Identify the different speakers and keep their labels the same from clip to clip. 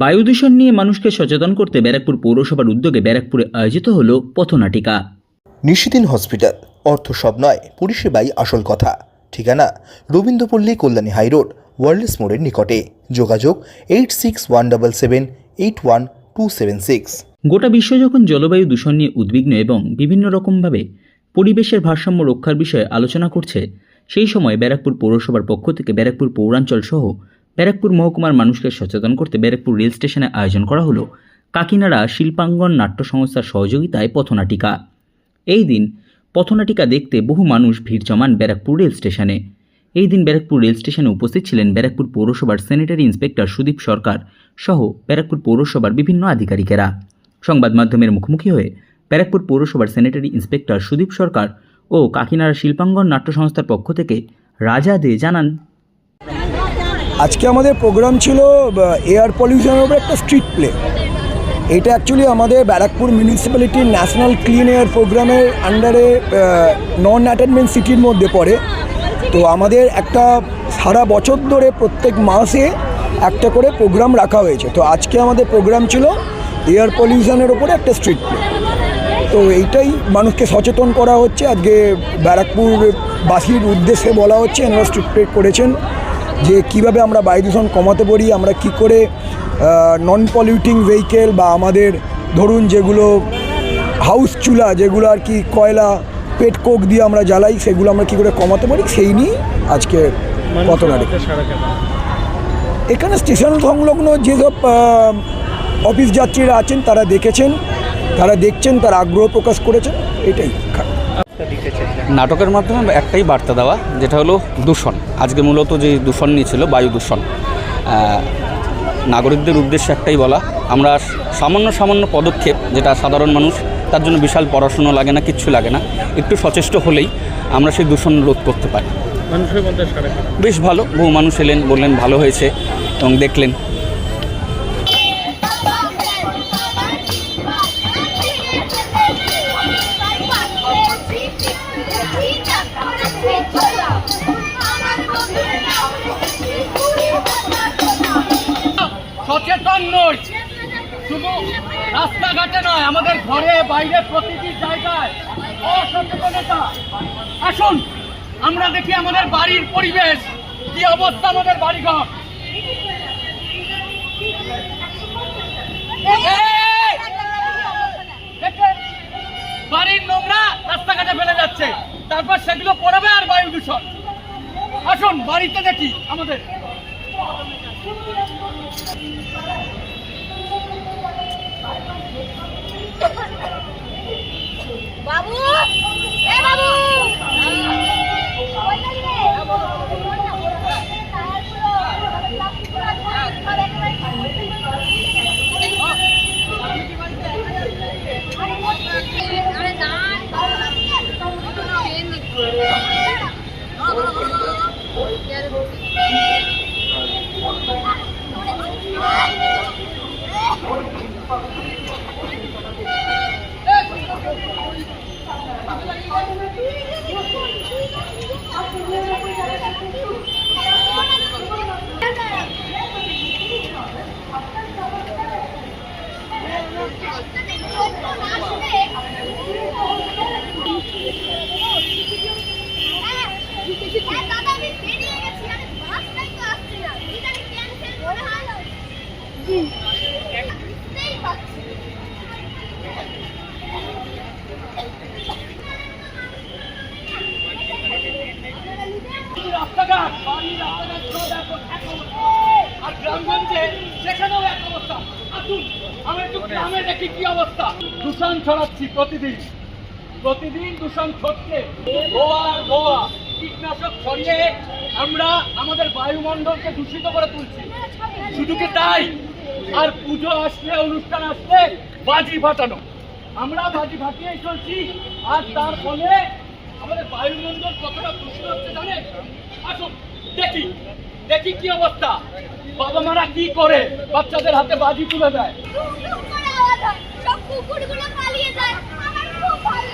Speaker 1: বায়ু দূষণ নিয়ে মানুষকে সচেতন করতে ব্যারাকপুর পৌরসভার উদ্যোগে ব্যারাকপুরে আয়োজিত হল পথনাটিকা।
Speaker 2: নিশিদিন হসপিটাল অর্থ সব নয় পরিষেবাই আসল কথা। ঠিকানা রবীন্দ্রপল্লী কল্যাণী হাইরোড ওয়ার্ল্ডস মোড়ের নিকটে। যোগাযোগ eight six one double seven eight one two seven six.
Speaker 1: গোটা বিশ্ব যখন জলবায়ু দূষণ নিয়ে উদ্বিগ্ন এবং বিভিন্ন রকমভাবে পরিবেশের ভারসাম্য রক্ষার বিষয়ে আলোচনা করছে সেই সময় ব্যারাকপুর পৌরসভার পক্ষ থেকে ব্যারাকপুর পৌরাঞ্চল সহ ব্যারাকপুর মহকুমার মানুষকে সচেতন করতে ব্যারাকপুর রেল স্টেশনে আয়োজন করা হলো কাকিনাড়া শিল্পাঙ্গন নাট্য সংস্থার সহযোগিতায় পথনাটিকা। এই দিন পথনাটিকা দেখতে বহু মানুষ ভিড় জমান ব্যারাকপুর রেল স্টেশনে। এই দিন ব্যারাকপুর রেল স্টেশনে উপস্থিত ছিলেন ব্যারাকপুর পৌরসভার স্যানিটারি ইন্সপেক্টর সুদীপ সরকার সহ ব্যারাকপুর পৌরসভার বিভিন্ন আধিকারিকেরা। সংবাদ মাধ্যমের মুখোমুখি হয়ে ব্যারাকপুর পৌরসভার স্যানিটারি ইন্সপেক্টর সুদীপ সরকার ও কাকিনাড়া শিল্পাঙ্গন নাট্য সংস্থার পক্ষ থেকে রাজা দে জানান
Speaker 3: আজকে আমাদের প্রোগ্রাম ছিল এয়ার পলিউশনের উপর একটা স্ট্রিট প্লে এটা অ্যাকচুয়ালি আমাদের ব্যারাকপুর মিউনিসিপ্যালিটির ন্যাশনাল ক্লিন এয়ার প্রোগ্রামের আন্ডারে নন অ্যাটেনমেন্ট সিটির মধ্যে পড়ে। তো আমাদের একটা সারা বছর ধরে প্রত্যেক মাসে একটা করে প্রোগ্রাম রাখা হয়েছে। তো আজকে আমাদের প্রোগ্রাম ছিল এয়ার পলিউশনের ওপরে একটা স্ট্রিট প্লে তো এইটাই মানুষকে সচেতন করা হচ্ছে। আজকে ব্যারাকপুর বাসীর উদ্দেশ্যে বলা হচ্ছে, এনারা স্ট্রিট প্লে করেছেন। যে কীভাবে আমরা বায়ু দূষণ কমাতে পারি আমরা কি করে নন পলিউটিং ভেহিকেল বা আমাদের ধরুন যেগুলো হাউস চুলা যেগুলো আর কি কয়লা পেট কোক দিয়ে আমরা জ্বালাই সেগুলো আমরা কি করে কমাতে পারি? সেই নিয়ে আজকে কত নারী এখানে স্টেশন সংলগ্ন যেসব অফিস যাত্রীরা আছেন তারা দেখেছেন তারা দেখছেন তারা আগ্রহ প্রকাশ করেছেন এটাই।
Speaker 4: নাটকের মাধ্যমে একটাই বার্তা দেওয়া যেটা হলো দূষণ। আজকে মূলত যে দূষণ নিয়েছিল বায়ু দূষণ। নাগরিকদের উদ্দেশ্যে একটাই বলা আমরা সামান্য সামান্য পদক্ষেপ যেটা সাধারণ মানুষ তার জন্য বিশাল পড়াশুনো লাগে না কিচ্ছু লাগে না একটু সচেষ্ট হলেই আমরা সেই দূষণ রোধ করতে পারি। বেশ ভালো বহু মানুষ এলেন বললেন ভালো হয়েছে এবং দেখলেন।
Speaker 5: সচেতন নই শুধু রাস্তাঘাটে নয়, আমাদের ঘরে, বাইরে, প্রতিটি জায়গায় অসচেতনতা। আসুন, আমরা দেখি আমাদের বাড়ির পরিবেশ, কি অবস্থা আমাদের বাড়িঘর। বাড়ির নোংরা রাস্তাঘাটে ফেলে যাচ্ছে। তারপর সেগুলো পড়াবে আর বায়ু দূষণ। আসুন, বাড়িতে দেখি আমাদের।
Speaker 6: বাবু!
Speaker 5: ちょっと待って গ্রামগঞ্জে সেখানেও এক অবস্থা। আসুন আমি একটু গ্রামে দেখি কি অবস্থা। দূষণ ছড়াচ্ছি প্রতিদিন। প্রতিদিন দূষণ ছড়ছে। গোয়া গোয়া। কীটনাশক ছড়িয়ে আমরা আমাদের বায়ুমণ্ডলকে দূষিত করে তুলছি। শুধু কি তাই? আর পুজো আসলে অনুষ্ঠান আসলে বাজি ফাটানো। আমরা বাজি ফাটিয়েই চলছি। আর তার ফলে আমাদের বায়ুমণ্ডল কতটা দূষিত হচ্ছে জানেন? আসুন দেখি। দেখি কি অবস্থা। বাবা মারা কি করে? বাচ্চাদের হাতে বাজি তুলে দেয়।
Speaker 6: হয়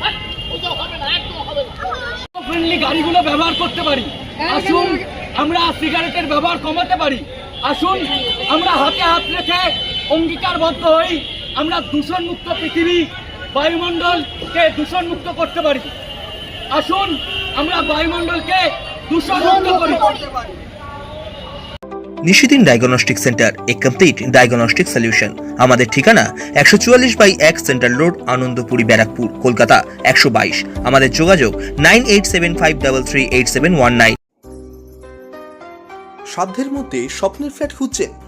Speaker 5: হয় হ্যাঁ, ফ্রেন্ডলি গাড়িগুলো ব্যবহার করতে পারি। আসুন আমরা সিগারেটের ব্যবহার কমাতে পারি। আসুন আমরা হাতে হাত রেখে অঙ্গীকারবদ্ধ হই। আমরা দূষণ মুক্ত পৃথিবী বায়ুমণ্ডলকে দূষণ মুক্ত করতে পারি? আসুন আমরা বায়ুমণ্ডলকে দূষণমুক্ত করি।
Speaker 2: Nishidin diagnostic centre a complete diagnostic solution. আমাদের ঠিকানা একশো চুয়াল্লিশ বাই এক সেন্ট্রাল রোড আনন্দপুরি ব্যারাকপুর কলকাতা একশো বাইশ। আমাদের যোগাযোগ nine eight seven five double three eight seven one nine. সাধ্যের মধ্যে স্বপ্নের ফ্ল্যাট খুঁজছেন